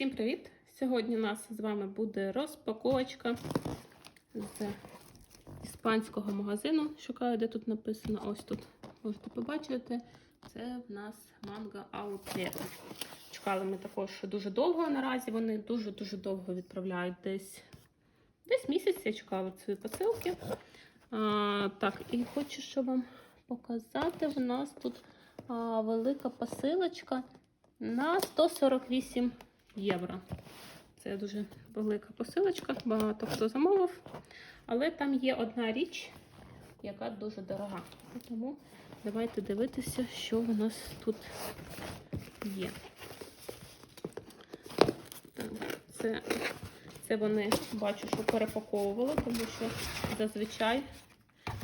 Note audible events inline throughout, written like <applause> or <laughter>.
Всім привіт! Сьогодні у нас з вами буде розпаковочка з іспанського магазину. Шукаю, де тут написано. Ось тут можете побачити. Це в нас манго Outlet. Чекали ми також дуже довго. Наразі вони дуже-дуже довго відправляють десь десь місяць. Я чекала цієї посилки. А, так, і хочу що вам показати. В нас тут а, велика посилочка на 148 євро. Це дуже велика посилочка, багато хто замовив. Але там є одна річ, яка дуже дорога. Тому давайте дивитися, що у нас тут є. Це, це вони бачу, що перепаковували, тому що зазвичай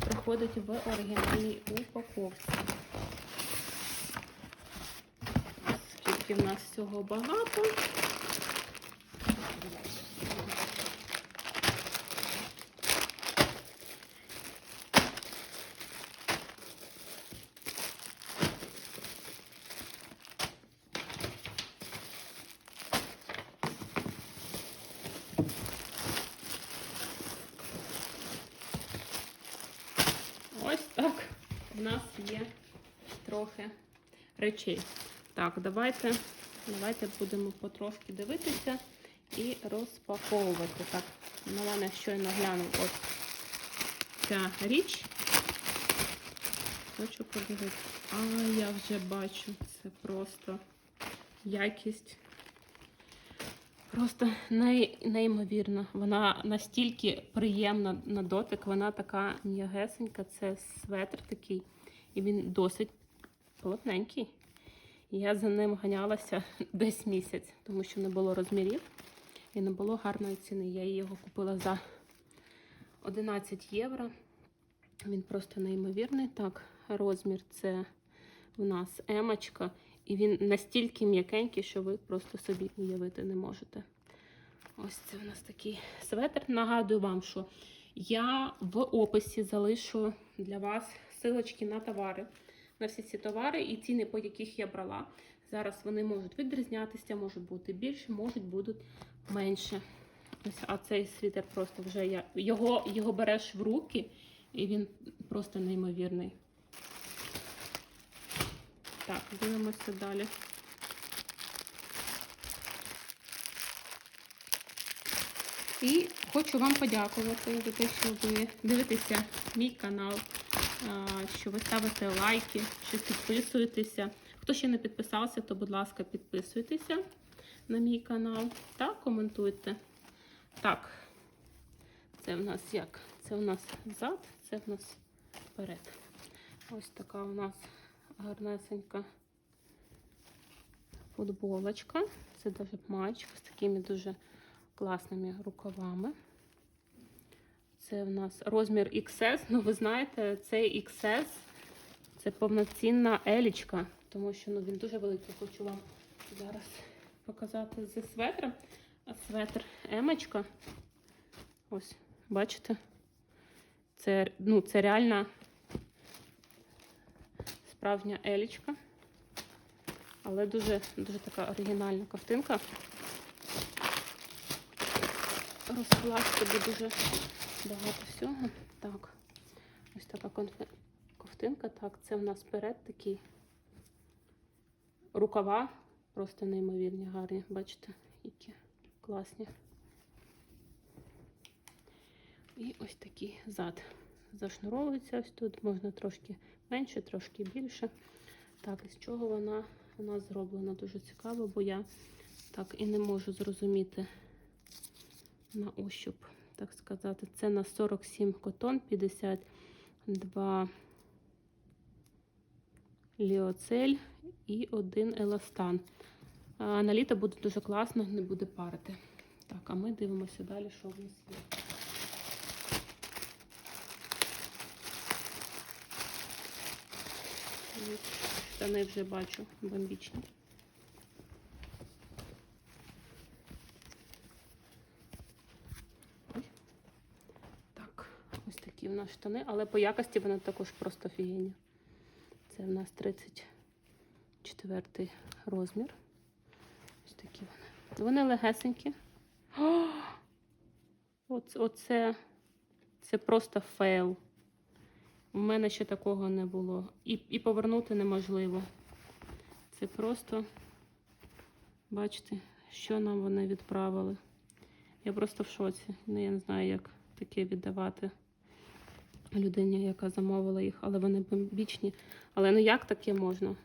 приходить в оригінальній упаковці. Скільки в нас всього багато. Ось так у нас є трохи речей. Так, давайте, давайте будемо потрошки дивитися і розпаковувати. Так, на мене щойно глянув ось ця річ. Хочу подивитися. А, я вже бачу, це просто якість. Просто ней, неймовірно. Вона настільки приємна на дотик, вона така м'ягесенька, це светр такий, і він досить плотненький. Я за ним ганялася <laughs> десь місяць, тому що не було розмірів і не було гарної ціни. Я його купила за 11 євро. Він просто неймовірний. Так, розмір це в нас емочка. І він настільки м'якенький, що ви просто собі уявити не можете. Ось це у нас такий светр. Нагадую вам, що я в описі залишу для вас силочки на товари, на всі ці товари і ціни, по яких я брала. Зараз вони можуть відрізнятися, можуть бути більше, можуть бути менше. Ось, а цей світер просто вже я його, його береш в руки, і він просто неймовірний. Так, дивимося далі. І хочу вам подякувати за те, що ви дивитеся мій канал, що ви ставите лайки, що підписуєтеся. Хто ще не підписався, то, будь ласка, підписуйтеся на мій канал та коментуйте. Так, це в нас як? Це в нас зад, це в нас вперед. Ось така у нас гарнесенька футболочка. Це даже матч з такими дуже класними рукавами. Це в нас розмір XS. Ну, ви знаєте, цей XS це повноцінна елічка, тому що ну, він дуже великий. Хочу вам зараз показати зі светром. А светр емочка. Ось, бачите? Це, ну, це реальна справжня елічка. Але дуже дуже така оригінальна ковтинка. Розкласти буде дуже багато всього. Так, ось така ковтинка. Так, це в нас вперед такий рукава. Просто неймовірні, гарні. Бачите, які класні. І ось такий зад. Зашнуровується ось тут, можна трошки менше, трошки більше. Так, із чого вона у зроблена дуже цікаво, бо я так і не можу зрозуміти на ощуп, так сказати. Це на 47 котон, 52 ліоцель і один еластан. А на літо буде дуже класно, не буде парити. Так, а ми дивимося далі, що в нас є. Штани вже бачу бомбічні. Так, нас штани, але по якості вони також просто офігенні. Це в нас 34 розмір. Ось такі вони. Вони легесенькі. <gasps> О! Оце, оце це просто фейл. У мене ще такого не було. І, і повернути неможливо. Це просто, бачите, що нам вони відправили. Я просто в шоці. Ну, я не знаю, як таке віддавати людині, яка замовила їх, але вони бомбічні. Але ну як таке можна?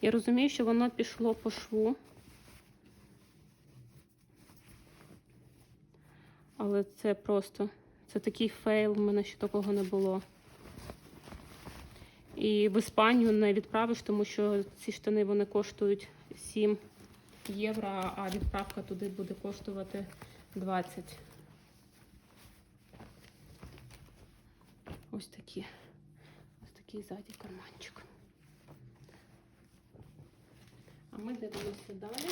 Я розумію, що воно пішло по шву. Але це просто, це такий фейл, в мене ще такого не було. І в Іспанію не відправиш, тому що ці штани вони коштують 7 євро, а відправка туди буде коштувати 20. Ось такі. Ось такий ззаді карманчик. А ми дивимося далі.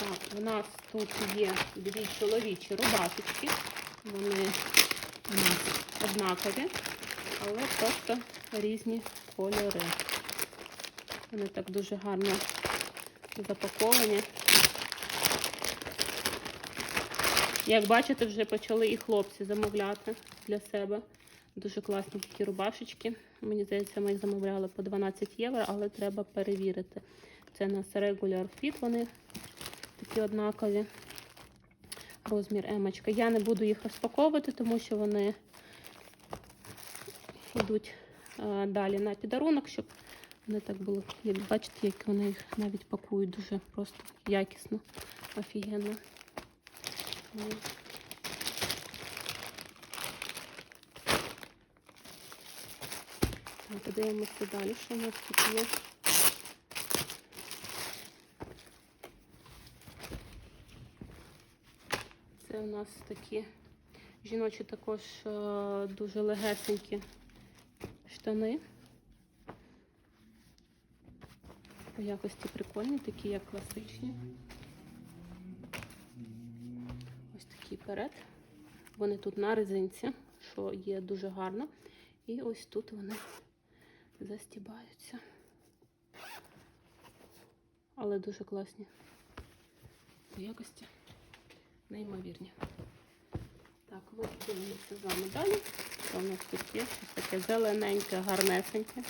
Так, у нас тут є дві чоловічі рубашечки. Вони у нас однакові, але просто різні кольори. Вони так дуже гарно запаковані. Як бачите, вже почали і хлопці замовляти для себе. Дуже класні такі рубашечки. Мені здається, ми їх замовляли по 12 євро, але треба перевірити. Це у нас Regular Fit, вони такі однакові. Розмір емочка. Я не буду їх розпаковувати, тому що вони йдуть е, далі на підарунок, щоб вони так були. Як бачите, як вони їх навіть пакують дуже просто якісно, офігенно. Так, Подивимося далі, що у нас тут є. Це у нас такі жіночі також е, дуже легесенькі штани. По якості прикольні, такі як класичні. Ось такий перед. Вони тут на резинці, що є дуже гарно. І ось тут вони застібаються. Але дуже класні по якості. Неймовірні. Так, ми дивимося з вами далі. Що у нас тут є? Щось таке зелененьке, гарнесеньке.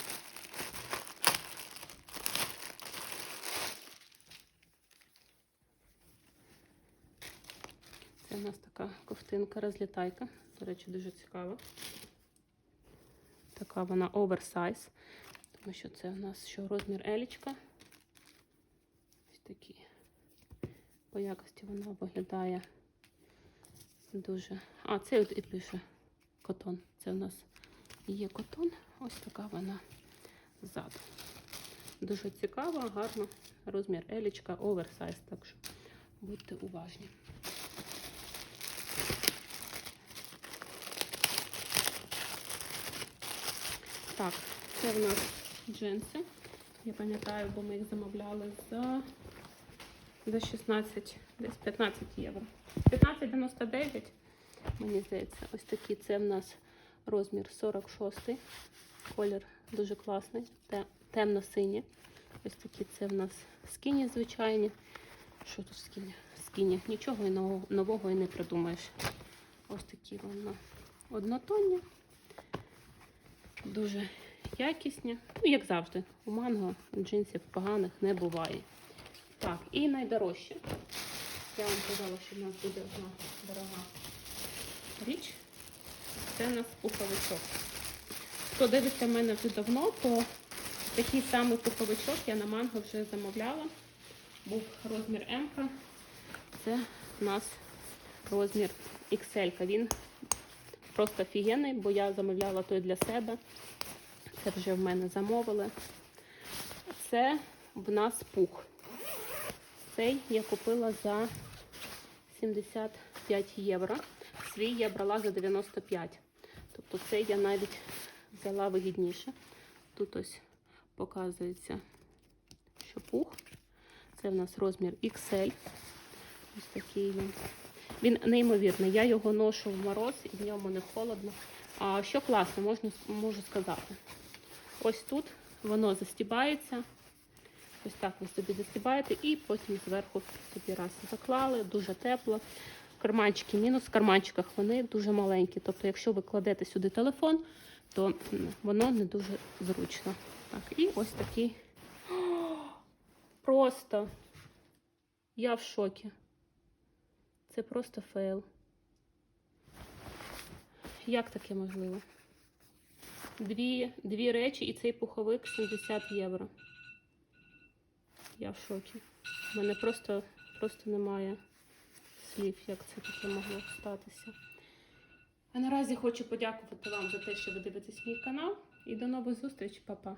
У нас така ковтинка розлітайка. До речі, дуже цікава. Така вона оверсайз, тому що це у нас що розмір елічка. Ось такі. По якості вона виглядає дуже. А, це от і пише котон. Це у нас є котон. Ось така вона ззаду. Дуже цікава, гарна. Розмір елічка, оверсайз, так що будьте уважні. Так, це в нас джинси. Я пам'ятаю, бо ми їх замовляли за, за 16, десь 15 євро. 15,99, мені здається, ось такі. Це в нас розмір 46. Колір дуже класний, темно-синій. Ось такі це в нас скіні звичайні. Що тут скіні? Скіні. Нічого нового і не придумаєш. Ось такі вони однотонні. Дуже якісні. Ну, як завжди, у манго джинсів поганих не буває. Так, і найдорожче. Я вам казала, що в нас буде одна дорога річ. Це у нас пуховичок. Хто дивиться мене вже давно, то такий самий пуховичок я на манго вже замовляла. Був розмір М. Це у нас розмір XL. Він просто офігенний, бо я замовляла той для себе. Це вже в мене замовили. Це в нас пух. Цей я купила за 75 євро. Свій я брала за 95. Тобто цей я навіть взяла вигідніше. Тут ось показується, що пух. Це в нас розмір XL. Ось такий він. Він неймовірний. Я його ношу в мороз і в ньому не холодно. А що класно, можна, можу сказати. Ось тут воно застібається. Ось так ви собі застібаєте і потім зверху собі раз заклали, дуже тепло. Карманчики мінус в карманчиках вони дуже маленькі. Тобто, якщо ви кладете сюди телефон, то воно не дуже зручно. Так, і ось такий. <gasps> Просто я в шокі. Це просто фейл. Як таке можливо? Дві, дві речі і цей пуховик 70 євро. Я в шокі. У мене просто, просто немає слів, як це таке могло статися. А наразі хочу подякувати вам за те, що ви дивитесь мій канал. І до нових зустрічей, Па-па.